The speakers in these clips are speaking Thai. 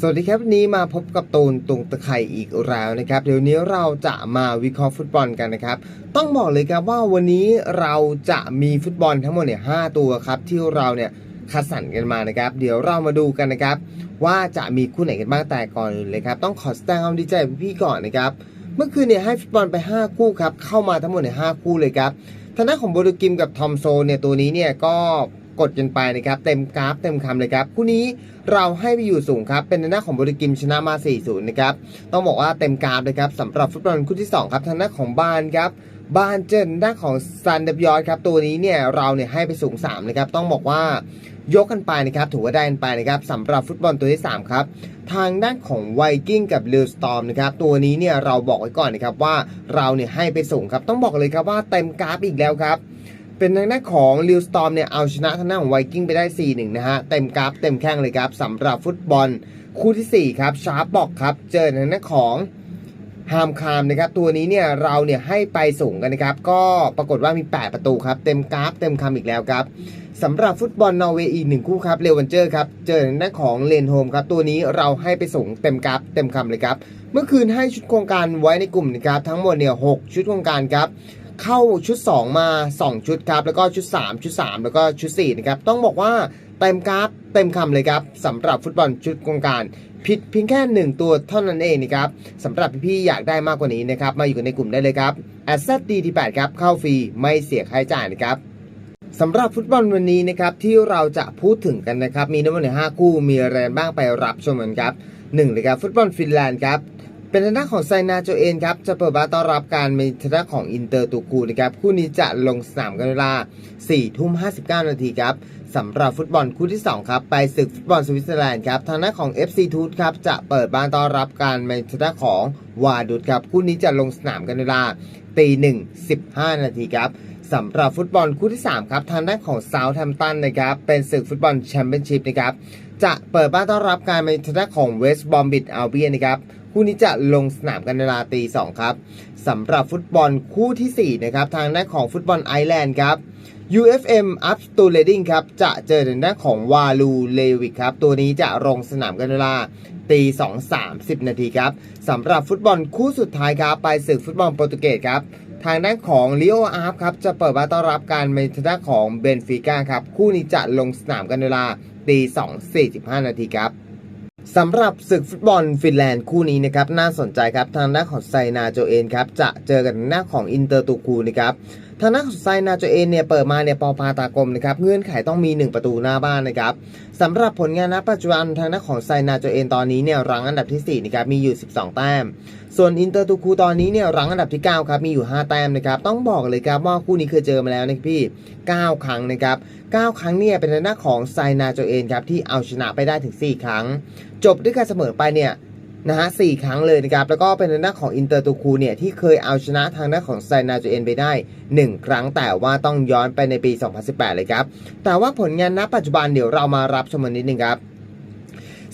สวัสดีครับวันนี้มาพบกับตูนตุงตะไคร่อีกแล้วนะครับ เดี๋ยวนี้เราจะมาวิเคราะห์ฟุตบอลกันนะครับ ต้องบอกเลยครับว่าวันนี้เราจะมีฟุตบอลทั้งหมดเนี่ยหตัวครับที่เราเนี่ยคัดสรรกันมานะครับ เดี๋ยวเรามาดูกันนะครับ ว่าจะมีคู่ไหนกันบ้างแต่ก่อนอื่นเลยครับ ต้องขอแสดงความดีใจพี่ก่อนนะครับ เมื่อคืนเนี่ยให้ฟุตบอลไป 5 คู่ครับเข้ามาทั้งหมดเนี่ยหคู่เลยครับทางด้านของโบดูกิมกับทอมโซเนี่ยตัวนี้เนี่ยก็ กดกันไปนะครับเต็มกราฟเต็มคำเลยครับคู่นี้เราให้ไปอยู่สูงครับเป็นทางด้าของบดูกิมชนะมา 4-0 นะครับต้องบอกว่าเต็มกราฟเลยครับสำหรับฟุตบอลคู่ที่ 2 ครับทางด้าของบานครับบานเจนด้านของซันเดบยอร์ครับตัวนี้เนี่ยเราเนี่ยให้ไปสูง3นะครับต้องบอกว่ายกกันไปนะครับถือว่าได้กันไปนะครับสำหรับฟุตบอลตัวที่ 3 ครับ ทางด้านของไวกิ้งกับลิวสตอมนะครับตัวนี้เนี่ยเราบอกไว้ก่อนนะครับว่าเราเนี่ยให้ไปสูงครับต้องบอกเลยครับว่าเต็มกราฟอีกแล้วครับ เป็นทางด้านของลิวสตอมเนี่ยเอาชนะทางด้านของไวกิ้งไปได้ 4-1 นะฮะ เต็มกราฟเต็มแข้งเลยครับสำหรับฟุตบอลคู่ทีสี่ 4 ครับชาร์ปบอกครับ เจอทางด้านของฮามคามนะครับ ตัวนี้เนี่ยเราเนี่ยให้ไปสูงกันนะครับ ก็ปรากฏว่ามี 8 ประตูครับ เต็มกราฟเต็มคำอีกแล้วครับสำหรับฟุตบอลนอร์เวย์อีกหนึ่งคู่ครับเลวันเจอร์ครับเจอทางด้านของเลนโฮมครับตัวนี้เราให้ไปสูงเต็มกราฟเต็มคำเลยครับเมื่อคืนให้ชุดโครงการไว้ในกลุ่มนะครับทั้งหมดเนี่ยหชุดโครงการครับ เข้าชุด 2 มา 2 ชุดครับ แล้วก็ชุด 3 ชุด 3 แล้วก็ชุด4นะครับต้องบอกว่าเต็มกราฟเต็มคำเลยครับสำหรับฟุตบอลชุดโครงการผิดเพียงแค่ 1 ตัวเท่านั้นเองนะครับสำหรับพี่ๆอยากได้มากกว่านี้นะครับมาอยู่กันในกลุ่มได้เลยครับ a s s e t d ที่8ครับเข้าฟรีไม่เสียค่าใช้จ่ายนะครับสำหรับฟุตบอลวันนี้นะครับที่เราจะพูดถึงกันนะครับมีทั้งหมดห้าคู่มีอะไรบ้างไปรับชมกันครับหนึ่งเลยครับฟุตบอลฟินแลนด์ครับ เป็นทางด้านของไซนาโจเอนครับจะเปิดบ้านต้อนรับการมีทางด้านของอินเตอร์ตูกูนะครับคู่นี้จะลงสนามกันเวลา4ทุ่ม59 นาทีครับสำหรับฟุตบอลคู่ที่ 2 ครับ ไปศึกฟุตบอลสวิตเซอร์แลนด์ครับทางด้านของ FC ทูตครับจะเปิดบ้านต้อนรับการในทางด้านของวาดุดครับคู่นี้จะลงสนามกันเวลาตีหนึ่งสิบห้านาทีครับสำหรับฟุตบอลคู่ที่ 3 ครับทางด้านของเซาท์แฮมป์ตันนะครับเป็นศึกฟุตบอลแชมเปี้ยนชิพนะครับจะเปิดบ้านต้อนรับการในทางด้านของเวสต์บอมบิดอัลเบียนนะครับ คู่นี้จะลงสนามกันในเวลาตีสองครับสำหรับฟุตบอลคู่ทีสี่4 นะครับ ทางด้านของฟุตบอลไอร์แลนด์ครับ UFM Up to Reading ครับ จะเจอทางด้านของวาลูเลวิกครับ ตัวนี้จะลงสนามกันเวลาตีสองสามสิบนาทีครับสำหรับฟุตบอลคู่สุดท้ายครับ ไปศึกฟุตบอลโปรตุเกสครับ ทางด้านของลิโออาร์ฟครับ จะเปิดบ้านต้อนรับการในทางด้านของเบนฟิก้าครับ คู่นี้จะลงสนามกันเวลาตีสองสี่สิบห้านาทีครับ สำหรับศึกฟุตบอลฟินแลนด์คู่นี้นะครับน่าสนใจครับทางด้านของไซนาโจเอนครับจะเจอกันหน้าของอินเตอร์ตูคูนะครับ ทางด้านของไซนาโจเอนเนี่ยเปิดมาเนี่ยปอพาตากลมนะครับเงื่อนไขต้องมี 1 ประตูหน้าบ้านนะครับสำหรับผลงานณปัจจุบันทางด้านของไซนาโจเอนตอนนี้เนี่ยรั้งอันดับที่4นะครับมีอยู่ 12 แต้ม ส่วนอินเตอร์ตูคูตอนนี้เนี่ยรั้งอันดับที่9ครับมีอยู่ 5 แต้มนะครับต้องบอกเลยครับว่าคู่นี้เคยเจอมาแล้วนะพี่ 9 ครั้งนะครับ9ครั้งเนี่ยเป็นทางด้านของไซนาโจเอนครับที่เอาชนะไปได้ถึง 4 ครั้ง จบด้วยการเสมอไปเนี่ย นะฮะสี่ครั้งเลยนะครับ แล้วก็เป็นทางด้านของอินเตอร์ตูคูเนี่ย ที่เคยเอาชนะทางด้านของไซนาโจเอนไปได้ 1 ครั้งแต่ว่าต้องย้อนไปในปี 2018 เลยครับ แต่ว่าผลงานณปัจจุบันเดี๋ยวเรามารับชมกันนิดนึงครับ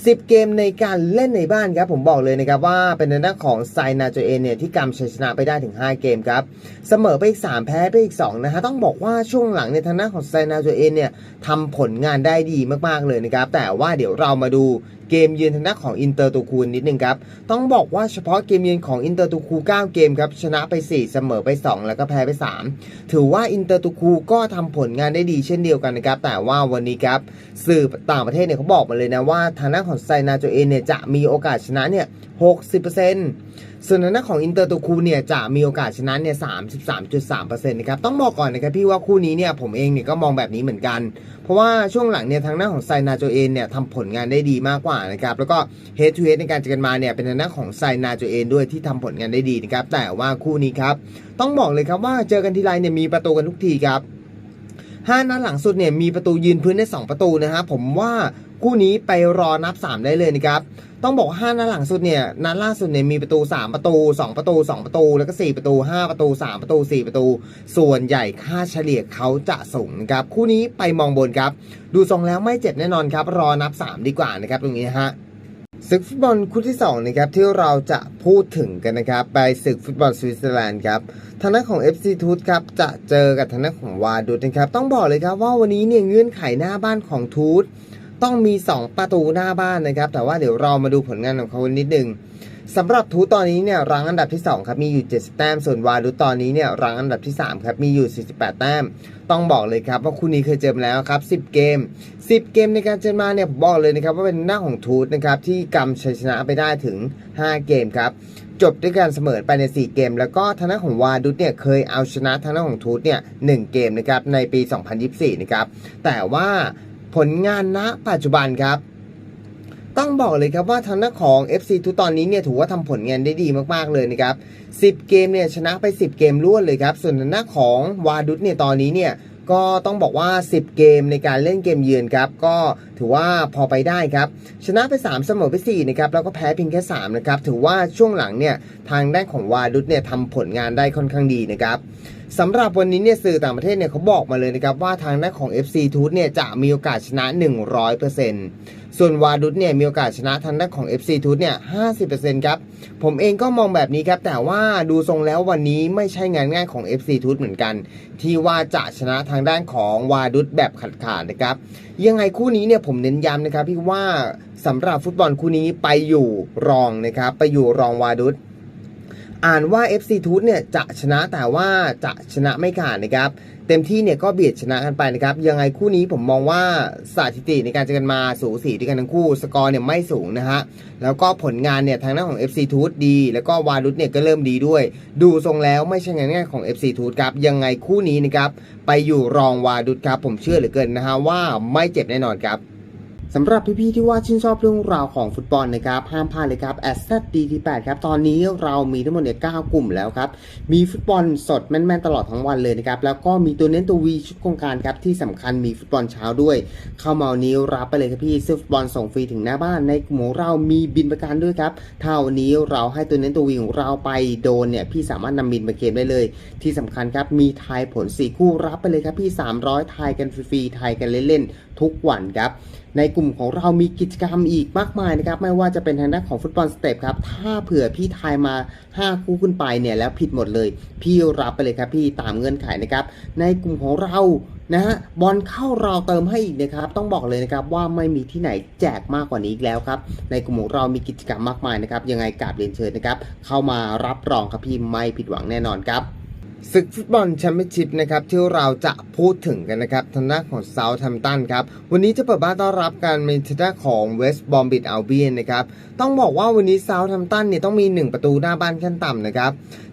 10 เกมในการเล่นในบ้านครับ ผมบอกเลยนะครับว่าเป็นทางด้านของไซนาโจเอนเนี่ยที่กำชัยชนะไปได้ถึง 5 เกมครับ เสมอไปอีก 3 แพ้ไปอีก 2 นะฮะ ต้องบอกว่าช่วงหลังในทางด้านของไซนาโจเอนเนี่ยทำผลงานได้ดีมากๆเลยนะครับ แต่ว่าเดี๋ยวเรามาดู เกมยืนทางด้านของอินเตอร์ตูคูนิดนึงครับ ต้องบอกว่าเฉพาะเกมยืนของอินเตอร์ตูคู 9 เกมครับ ชนะไป 4 เสมอไป 2 แล้วก็แพ้ไป 3 ถือว่าอินเตอร์ตูคูก็ทำผลงานได้ดีเช่นเดียวกันนะครับ แต่ว่าวันนี้ครับ สื่อต่างประเทศเนี่ยเขาบอกมาเลยนะว่าทางด้านของไซนาโจเอนเนี่ยจะมีโอกาสชนะเนี่ย 60%ส่วนทางด้านของอินเตอร์ตูคูเนี่ยจะมีโอกาสชนะเนี่ย 33.3%นะครับ ต้องบอกก่อนนะครับพี่ว่าคู่นี้เนี่ยผมเองเนี่ยก็มองแบบนี้เหมือนกัน เพราะว่าช่วงหลังเนี่ยทางด้าของไซนาโจเอนเนี่ยทำผลงานได้ดีมากกว่านะครับแล้วก็เฮดทูเฮดในการเจอกันมาเนี่ยเป็นทางด้านของไซนาโจเอนด้วยที่ทำผลงานได้ดีนะครับแต่ว่าคู่นี้ครับต้องบอกเลยครับว่าเจอกันทีไรเนี่ยมีประตูกันทุกทีครับห้านัดหลังสุดเนี่ยมีประตูยืนพื้นได้ 2 ประตูนะฮะผมว่า คู่นี้ไปรอนับ 3 ได้เลยนะครับ ต้องบอกว่าห้านัดหลังสุดเนี่ยนัดล่าสุดเนี่ยมีประตู 3 ประตู 2 ประตู 2 ประตู แล้วก็ 4 ประตู 5 ประตู 3 ประตู 4 ประตู ส่วนใหญ่ค่าเฉลี่ยเขาจะสูงนะครับคู่นี้ไปมองบนครับ ดูทรงแล้วไม่เจ็บแน่นอนครับ รอนับ 3 ดีกว่านะครับตรงนี้ฮะศึกฟุตบอลคู่ที่2นะครับที่เราจะพูดถึงกันนะครับไปศึกฟุตบอลสวิตเซอร์แลนด์ครับทางด้านของ FC ทูตครับจะเจอกับทางด้านของวาดุดนะครับต้องบอกเลยครับว่าวันนี้เนี่ยเงื่อนไขหน้าบ้านของทูต ต้องมี 2 ประตูหน้าบ้านนะครับ แต่ว่าเดี๋ยวเรามาดูผลงานของเขานิดนึงสำหรับทูตตอนนี้เนี่ยรังอันดับที่ 2 ครับ มีอยู่ 70 แต้ม ส่วนวาดุตตอนนี้เนี่ยรังอันดับที่ 3 ครับ มีอยู่ 48 แต้ม ต้องบอกเลยครับว่าคู่นี้เคยเจอมาแล้วครับ 10 เกม 10 เกมในการเจอมาเนี่ยผมบอกเลยนะครับว่าเป็นหน้าของทูตนะครับที่กำชัยชนะไปได้ถึง 5 เกมครับจบด้วยการเสมอไปใน 4 เกม แล้วก็ทางด้านของวาดุตเนี่ยเคยเอาชนะทางด้านของทูตเนี่ย1เกมนะครับในปี 2024 นะครับแต่ว่า ผลงานณปัจจุบันครับ ต้องบอกเลยครับว่าทางด้านของ FC ทุกตอนนี้เนี่ยถือว่าทำผลงานได้ดีมากๆเลยนะครับ 10 เกมเนี่ยชนะไป 10 เกมรวดเลยครับ ส่วนทางด้านของวาดุตเนี่ยตอนนี้เนี่ยก็ต้องบอกว่า 10 เกมในการเล่นเกมเยือนครับ ก็ถือว่าพอไปได้ครับ ชนะไป 3 เสมอไป4นะครับ แล้วก็แพ้เพียงแค่ 3 นะครับ ถือว่าช่วงหลังเนี่ย ทางด้านของวาดุตเนี่ยทำผลงานได้ค่อนข้างดีนะครับ สำหรับวันนี้เนี่ยสื่อต่างประเทศเนี่ยเขาบอกมาเลยนะครับว่าทางด้านของ FC ทูตเนี่ยจะมีโอกาสชนะ 100%ส่วนวาดุตเนี่ยมีโอกาสชนะทางด้านของ FC ทูตเนี่ย 50%ครับ ผมเองก็มองแบบนี้ครับ แต่ว่าดูทรงแล้ววันนี้ไม่ใช่งานง่ายของ FC ทูตเหมือนกัน ที่ว่าจะชนะทางด้านของวาดุตแบบขาดขาดนะครับ ยังไงคู่นี้เนี่ยผมเน้นย้ำนะครับพี่ว่าสำหรับฟุตบอลคู่นี้ไปอยู่รองนะครับไปอยู่รองวาดุต อ่านว่า FC ทูตเนี่ยจะชนะแต่ว่าจะชนะไม่ขาดนะครับ เต็มที่เนี่ยก็เบียดชนะกันไปนะครับ ยังไงคู่นี้ผมมองว่าสถิติในการเจอกันมาสูสีด้วยกันทั้งคู่ สกอร์เนี่ยไม่สูงนะฮะ แล้วก็ผลงานเนี่ยทางด้านของ FC ทูตดี แล้วก็วารุตเนี่ยก็เริ่มดีด้วย ดูทรงแล้วไม่ใช่งานง่ายของ FC ทูตครับยังไงคู่นี้นะครับไปอยู่รองวาดุตครับผมเชื่อเหลือเกินนะฮะว่าไม่เจ็บแน่นอนครับ สำหรับพี่ๆที่ว่าชื่นชอบเรื่องราวของฟุตบอลนะครับ ห้ามพลาดเลยครับ a s s d t 8ครับ ตอนนี้เรามีทั้งหมดเนี่ย9กลุ่มแล้วครับ มีฟุตบอลสดแม่นๆตลอดทั้งวันเลยนะครับ แล้วก็มีตัวเน้นตัววีชุดโครงการครับ ที่สำคัญมีฟุตบอลเช้าด้วย เข้ามานี้รับไปเลยครับพี่ซื้อฟุตบอลส่งฟรีถึงหน้าบ้านในกลุ่เรามีบินประกันด้วยครับถ้านี้เราให้ตัวเน้นตัววีของเราไปโดนเนี่ยพี่สามารถนำบินมาเกมได้เลย ที่สำคัญครับมีทายผล4คู่รับไปเลยครับพี่300ทายกันฟรีๆทายกันเล่นๆทุกวันครับ ในกลุ่มของเรามีกิจกรรมอีกมากมายนะครับ ไม่ว่าจะเป็นทางด้านของฟุตบอลสเต็ปครับ ถ้าเผื่อพี่ทายมา 5 คู่ขึ้นไปเนี่ยแล้วผิดหมดเลย พี่รับไปเลยครับพี่ตามเงื่อนไขนะครับ ในกลุ่มของเรานะฮะบอลเข้าเราเติมให้อีกนะครับ ต้องบอกเลยนะครับว่าไม่มีที่ไหนแจกมากกว่านี้อีกแล้วครับ ในกลุ่มของเรามีกิจกรรมมากมายนะครับ ยังไงกราบเรียนเชิญนะครับ เข้ามารับรองครับพี่ไม่ผิดหวังแน่นอนครับ ศึกฟุตบอลแชมเปี้ยนชิพนะครับที่เราจะพูดถึงกันนะครับทางด้านของเซาท์แฮมตันครับวันนี้จะเปิดบ้านต้อนรับการเป็นทางด้านของเวสต์บอมบิดอัลเบียนนะครับต้องบอกว่าวันนี้เซาท์แฮมตันเนี่ยต้องมี 1 ประตูหน้าบ้านขั้นต่ำนะครับ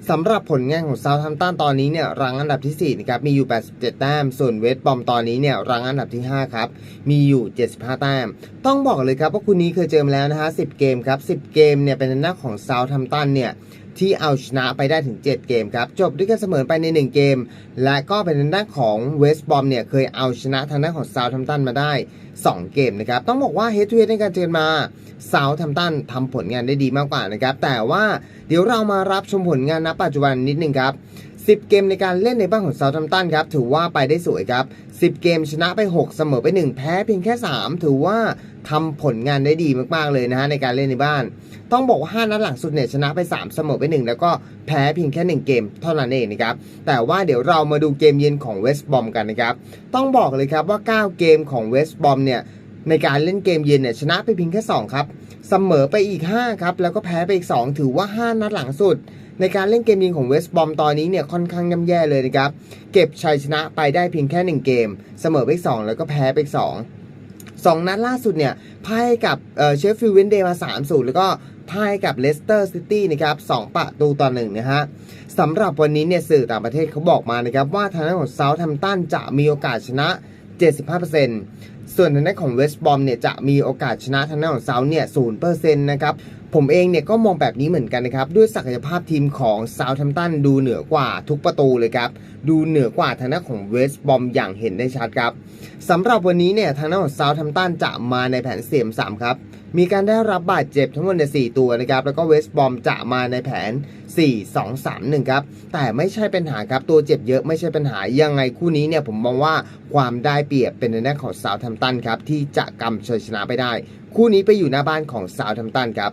สำหรับผลงานของเซาท์แฮมตันตอนนี้เนี่ยรังอันดับที่4นะครับมีอยู่ 87 แต้ม ส่วนเวสต์บอมตอนนี้เนี่ยรังอันดับที่5ครับมีอยู่ 75 แต้ม ต้องบอกเลยครับว่าคู่นี้เคยเจอมาแล้วนะฮะ10 เกมครับ10 เกมเนี่ยเป็นทางด้าของเซาท์แฮมตันเนี่ย ที่เอาชนะไปได้ถึง 7 เกมครับ จบด้วยการเสมอไปใน 1 เกม และก็เป็นทางด้านของเวสต์บอมเนี่ยเคยเอาชนะทางด้านของซาวทัมตันมาได้ 2 เกมนะครับ ต้องบอกว่าเฮดทูเฮดในการเจอมาซาวทัมตันทำผลงานได้ดีมากกว่านะครับ แต่ว่าเดี๋ยวเรามารับชมผลงานณปัจจุบันนิดนึงครับ10 เกมในการเล่นในบ้านของซาวทัมตันครับถือว่าไปได้สวยครับ 10 เกมชนะไป 6 เสมอไป 1 แพ้เพียงแค่ 3 ถือว่าทำผลงานได้ดีมากๆเลยนะฮะในการเล่นในบ้าน ต้องบอกว่า 5 นัดหลังสุดเนี่ยชนะไป 3 เสมอไป 1 แล้วก็แพ้เพียงแค่ 1 เกมเท่านั้นเองนะครับ แต่ว่าเดี๋ยวเรามาดูเกมเย็นของเวสต์บอมกันนะครับ ต้องบอกเลยครับว่า 9 เกมของเวสต์บอมเนี่ยในการเล่นเกมเย็นเนี่ยชนะไปเพียงแค่ 2 ครับ เสมอไปอีก 5 ครับ แล้วก็แพ้ไปอีก 2 ถือว่า 5 นัดหลังสุด ในการเล่นเกมยิงของเวสต์บอมตอนนี้เนี่ยค่อนข้างย่ำแย่เลยนะครับ เก็บชัยชนะไปได้เพียงแค่ 1 เกม เสมอไปอีก2แล้วก็แพ้ไปอีก2 สองนัดล่าสุดเนี่ยพ่ายกับเชฟฟิลด์เวนเดย์มา3-0แล้วก็พ่ายกับเลสเตอร์ซิตี้นะครับ2ประตูต่อ1นะฮะสำหรับวันนี้เนี่ยสื่อต่างประเทศเขาบอกมานะครับว่าทางด้านของเซาท์แฮมตันจะมีโอกาสชนะ 75%ส่วนทางด้านของเวสต์บอมเนี่ยจะมีโอกาสชนะทางด้านของเซาท์เนี่ย0%นะครับ ผมเองเนี่ยก็มองแบบนี้เหมือนกันนะครับ ด้วยศักยภาพทีมของเซาท์แฮมตันดูเหนือกว่าทุกประตูเลยครับ ดูเหนือกว่าทางด้านของเวสต์บอมอย่างเห็นได้ชัดครับสำหรับวันนี้เนี่ยทางด้านของเซาท์แฮมตันจะมาในแผนเสียม3ครับมีการได้รับบาดเจ็บทั้งหมดใน4ตัวนะครับ แล้วก็เวสต์บอมจะมาในแผน 4 2 3 1 ครับ แต่ไม่ใช่ปัญหาครับ ตัวเจ็บเยอะไม่ใช่ปัญหา ยังไงคู่นี้เนี่ยผมมองว่าความได้เปรียบเป็นในด้านของเซาท์แฮมตันครับ ที่จะกำชัยชนะไปได้ คู่นี้ไปอยู่หน้าบ้านของเซาท์แฮมตันครับ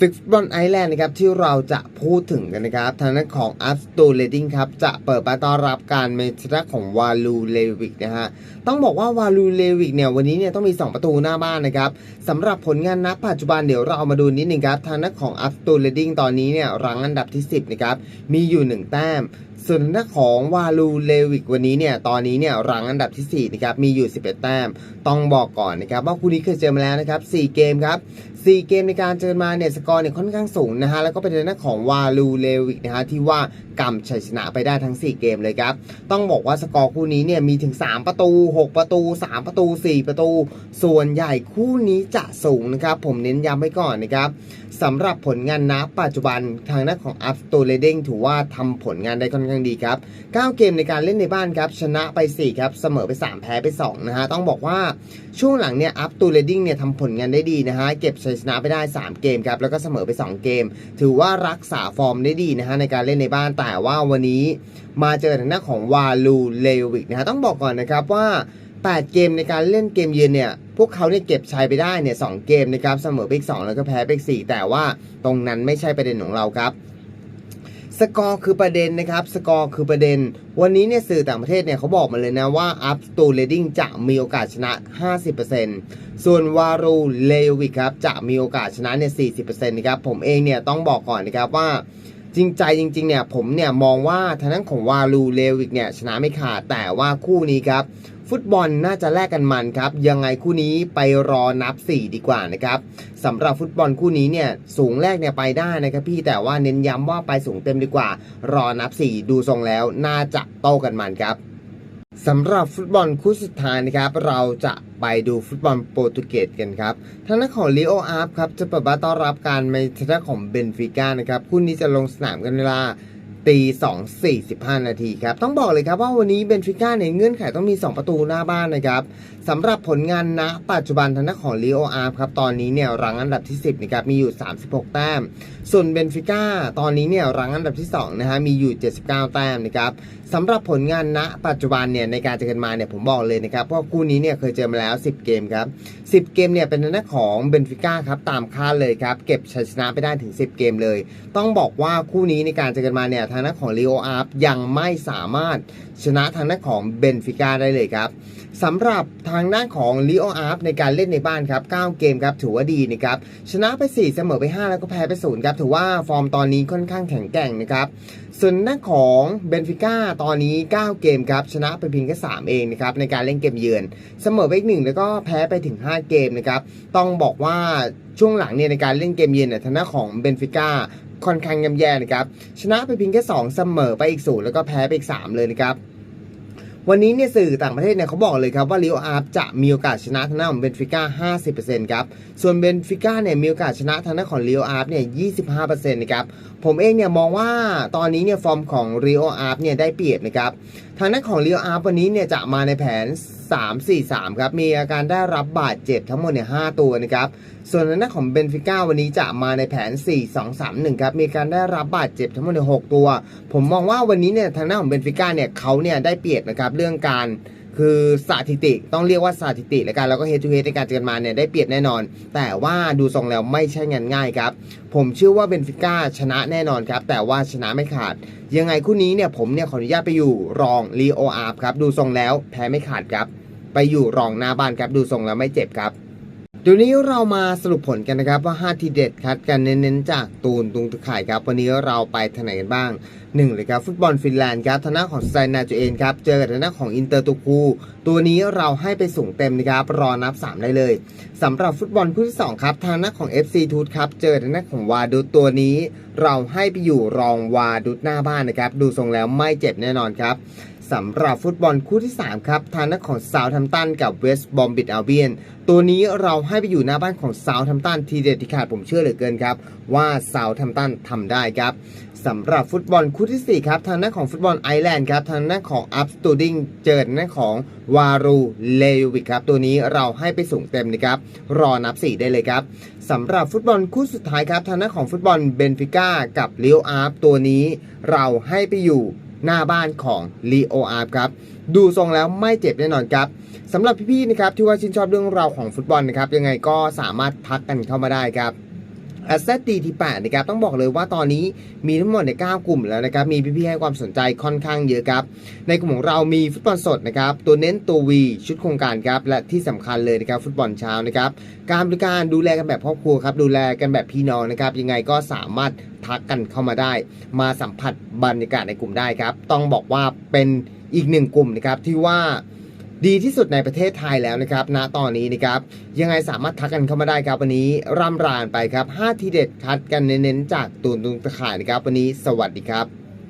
ศึกบอลไอแลนด์นะครับที่เราจะพูดถึงกันนะครับทางด้านของอัพสตูเลดิงครับจะเปิดมาต้อนรับการเมชนะของวาลูเลวิกนะฮะต้องบอกว่าวาลูเลวิกเนี่ยวันนี้เนี่ยต้องมี 2 ประตูหน้าบ้านนะครับสำหรับผลงานนับปัจจุบันเดี๋ยวเราเอามาดูนิดนึงครับทางด้านของอัพสตูเลดิงตอนนี้เนี่ยรังอันดับที่ 10นะครับมีอยู่ 1 แต้มส่วนทางด้าของวาลูเลวิกวันนี้เนี่ยตอนนี้เนี่ยรังอันดับที่4นะครับมีอยู่ 11 แต้ม ต้องบอกก่อนนะครับว่าคู่นี้เคยเจอมาแล้วนะครับ4เกมครับ4เกมในการเจอมาเนี่ยสกอร์เนี่ยค่อนข้างสูงนะฮะแล้วก็เป็นในหน้าของวาลูเลวิกนะฮะที่ว่ากำชัยชนะไปได้ทั้ง 4 เกมเลยครับ ต้องบอกว่าสกอร์คู่นี้เนี่ยมีถึง 3 ประตู 6 ประตู 3 ประตู 4 ประตู ส่วนใหญ่คู่นี้จะสูงนะครับ ผมเน้นย้ำไว้ก่อนนะครับ สำหรับผลงานณปัจจุบันทางด้าของอัพสโตเลเดงถือว่าทำผลงานได้ค่อนข้างดีครับ 9 เกมในการเล่นในบ้านครับ ชนะไป 4 ครับ เสมอไป 3 แพ้ไป 2 นะฮะ ต้องบอกว่าช่วงหลังเนี่ยอัพตูเลดิ้งเนี่ยทำผลงานได้ดีนะฮะ เก็บชัยชนะไปได้ 3 เกมครับ แล้วก็เสมอไป 2 เกม ถือว่ารักษาฟอร์มได้ดีนะฮะในการเล่นในบ้าน แต่ว่าวันนี้มาเจอทางด้าของวาลูเลวิกนะฮะ ต้องบอกก่อนนะครับว่า 8 เกมในการเล่นเกมเยือนเนี่ย พวกเขาเนี่ยเก็บชัยไปได้เนี่ยสเกมนะครับเสมอไปอีก2แล้วก็แพ้ไปอีกแต่ว่าตรงนั้นไม่ใช่ประเด็นของเราครับสกอร์คือประเด็นนะครับ สกอร์คือประเด็น วันนี้เนี่ยสื่อต่างประเทศเนี่ยเขาบอกมาเลยนะว่า Up s t o r e Reading จะมีโอกาสชนะ 50%ส่วนวารูเลวิกครับจะมีโอกาสชนะเนี่ย 40%นะครับผมเองเนี่ยต้องบอกก่อนนะครับว่าจริงใจจริงๆเนี่ยผมเนี่ยมองว่าทางด้านของวาลูเลวิกเนี่ยชนะไม่ขาดแต่ว่าคู่นี้ครับ ฟุตบอลน่าจะแลกกันมันครับ ยังไงคู่นี้ไปรอนับ 4 ดีกว่านะครับสำหรับฟุตบอลคู่นี้เนี่ยสูงแรกเนี่ยไปได้นะครับพี่แต่ว่าเน้นย้ำว่าไปสูงเต็มดีกว่า รอนับ 4 ดูทรงแล้วน่าจะโต้กันมันครับสำหรับฟุตบอลคู่สุดท้ายนะครับ เราจะไปดูฟุตบอลโปรตุเกสกันครับทางด้านของลีโออาร์ฟครับจะเปิดบ้านต้อนรับการในทางด้านของเบนฟิก้านะครับคู่นี้จะลงสนามกันเวลา ตี2 45 นาทีครับ ต้องบอกเลยครับว่าวันนี้เบนฟิก้าในเงื่อนไขต้องมี 2 ประตูหน้าบ้านนะครับ สำหรับผลงานณปัจจุบันทางด้านของลีโออาร์ครับ ตอนนี้เนี่ยรังอันดับที่ 10นะครับมีอยู่ 36 แต้ม ส่วนเบนฟิก้าตอนนี้เนี่ยรังอันดับที่2นะฮะมีอยู่ 79 แต้มนะครับสำหรับผลงานณปัจจุบันเนี่ยในการเจอกันมาเนี่ยผมบอกเลยนะครับว่าะคู่นี้เนี่ยเคยเจอมาแล้ว 10 เกมครับ 10 เกมเนี่ยเป็นทางด้านของเบนฟิก้าครับตามคาดเลยครับเก็บชัยชนะไปได้ถึง 10 เกมเลย ต้องบอกว่าคู่นี้ในการเจอกันมาเนี่ยทางด้านของลีโออาร์ยังไม่สามารถชนะทางด้านของเบนฟิก้าได้เลยครับ สำหรับทางด้านของลีโออาร์ในการเล่นในบ้านครับ 9 เกมครับ ถือว่าดีนะครับ ชนะไป 4 เสมอไป 5 แล้วก็แพ้ไป 0 ครับ ถือว่าฟอร์มตอนนี้ค่อนข้างแข็งแกร่งนะครับ ส่วนด้านของเบนฟิก้าตอนนี้ 9 เกมครับ ชนะไปเพียงแค่ 3 เองนะครับ ในการเล่นเกมเยือน เสมอไปอีกหนึ่งแล้วก็แพ้ไปถึง 5 เกมนะครับ ต้องบอกว่าช่วงหลังเนี่ยในการเล่นเกมเยือนเนี่ยทางด้านของเบนฟิก้าค่อนข้างย่ำแย่นะครับ ชนะไปเพียงแค่ 2 เสมอไปอีกศูนย์แล้วก็แพ้ไปอีก 3 เลยนะครับ วันนี้เนี่ยสื่อต่างประเทศเนี่ยเขาบอกเลยครับว่าลีโออาร์จะมีโอกาสชนะทางด้านของเบนฟิก้า 50%ครับ ส่วนเบนฟิก้าเนี่ยมีโอกาสชนะทางด้านของลีโออาร์เนี่ย 25%นะครับ ผมเองเนี่ยมองว่าตอนนี้เนี่ยฟอร์มของลีโออาร์เนี่ยได้เปรียบนะครับ ทางด้านของเลียวอาร์วันนี้เนี่ยจะมาในแผน 3-4-3 ครับ มีอาการได้รับบาดเจ็บทั้งหมดเนี่ย5ตัวนะครับ ส่วนทางด้านของเบนฟิก้าวันนี้จะมาในแผน 4-2-3-1 ครับ มีการได้รับบาดเจ็บทั้งหมดเนี่ย6ตัว ผมมองว่าวันนี้เนี่ยทางด้านของเบนฟิก้าเนี่ยเขาเนี่ยได้เปรียบนะครับเรื่องการ คือสถิติต้องเรียกว่าสถิติและกันแล้วก็เฮดทูเฮดในการเจอกันมาเนี่ยได้เปรียบแน่นอน แต่ว่าดูทรงแล้วไม่ใช่งานง่ายครับ ผมเชื่อว่าเบนฟิก้าชนะแน่นอนครับ แต่ว่าชนะไม่ขาด ยังไงคู่นี้เนี่ยผมเนี่ยขออนุญาตไปอยู่รองลีโออาร์ครับดูทรงแล้วแพ้ไม่ขาดครับ ไปอยู่รองหน้าบ้านครับดูทรงแล้วไม่เจ็บครับ เดี๋ยวนี้เรามาสรุปผลกันนะครับว่า 5 ทีเด็ดคัดกันเน้นๆจากตูนตุงตะข่ายครับ วันนี้เราไปทางไหนกันบ้าง1เลยครับฟุตบอลฟินแลนด์ครับทางด้าของไซนาจูเอนครับ เจอกับทางด้าของอินเตอร์ตูคูตัวนี้เราให้ไปสูงเต็มนะครับ รอนับ 3 ได้เลยสำหรับฟุตบอลคู่ที่ 2 ครับทางด้าของ FC ทูตครับ เจอทางด้าของวาดุตตัวนี้ เราให้ไปอยู่รองวาดุตหน้าบ้านนะครับ ดูทรงแล้วไม่เจ็บแน่นอนครับ สำหรับฟุตบอลคู่ที่ 3 ครับ ทางด้าของซาวทัมตันกับเวสต์บอมบิดอัลเบียน ตัวนี้เราให้ไปอยู่หน้าบ้านของซาวทัมตันทีเด็ดที่ขาดผมเชื่อเหลือเกินครับ ว่าซาวทัมตันทำได้ครับสำหรับฟุตบอลคู่ที่ 4 ครับ ทางด้าของฟุตบอลไอร์แลนด์ครับ ทางด้าของอัพสตูดิงเจอทางด้าของวารูเลวิกครับ ตัวนี้เราให้ไปสูงเต็มนะครับ รอนับ 4 ได้เลยครับสำหรับฟุตบอลคู่สุดท้ายครับ ทางด้าของฟุตบอลเบนฟิก้ากับลิโออาร์ตัวนี้ เราให้ไปอยู่ หน้าบ้านของลีโออาร์ครับดูทรงแล้วไม่เจ็บแน่นอนครับสำหรับพี่ๆนะครับที่ว่าชื่นชอบเรื่องราวของฟุตบอลนะครับยังไงก็สามารถพักกันเข้ามาได้ครับ a s s e t d ที่8นะครับต้องบอกเลยว่าตอนนี้มีทั้งหมดใน 9 กลุ่มแล้วนะครับ มีพี่ๆให้ความสนใจค่อนข้างเยอะครับ ในกลุ่มของเรามีฟุตบอลสดนะครับ ตัวเน้นตัววีชุดโครงการครับ และที่สำคัญเลยนะครับฟุตบอลเช้านะครับ การบริการดูแลกันแบบครอบครัวครับ ดูแลกันแบบพี่น้องนะครับ ยังไงก็สามารถทักกันเข้ามาได้ มาสัมผัสบรรยากาศในกลุ่มได้ครับ ต้องบอกว่าเป็นอีกหนึ่งกลุ่มนะครับที่ว่า ดีที่สุดในประเทศไทยแล้วนะครับณตอนนี้นะครับยังไงสามารถทักกันเข้ามาได้ครับวันนี้ร่ำรานไปครับ 5 ทีเด็ดคัดกันเน้นๆจากตูนตุงตะข่ายนะครับวันนี้สวัสดีครับ